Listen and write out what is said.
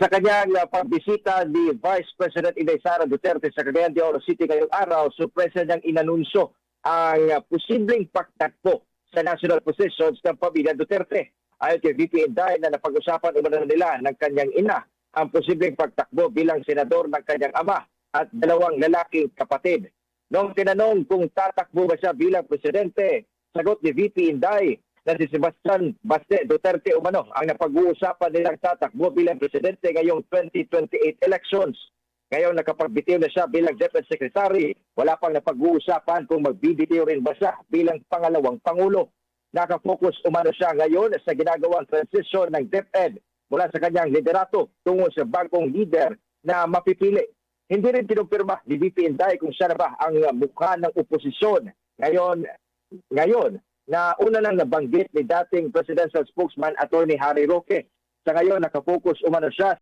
sa kanyang pagbisita ni Vice President Inday Sara Duterte sa Cagayan de Oro City ngayong araw, surpresa niyang inanunsyo ang posibleng pagtakbo sa national positions ng pamilya Duterte. Ayon kay VP Inday na napag-usapan umano nila ng kanyang ina ang posibleng pagtakbo bilang senador ng kanyang ama at dalawang lalaking kapatid. Noong tinanong kung tatakbo ba siya bilang presidente, sagot ni VP Inday na si Sebastian Baste Duterte umano ang napag-uusapan nilang tatakbo bilang presidente ngayong 2028 elections. Ngayon nakapagbitiw na siya bilang Deputy Secretary, wala pang napag-uusapan kung magbibitiw rin ba siya bilang pangalawang Pangulo. Nakafocus umano siya ngayon sa ginagawang transition ng DepEd mula sa kanyang liderato tungo sa bagong leader na mapipili. Hindi rin kinumpirma ni VP Inday kung siya na ba ang mukha ng oposisyon. Ngayon, ngayon na una nang nabanggit ni dating presidential spokesman Attorney Harry Roque. Sa ngayon, nakafocus umano siya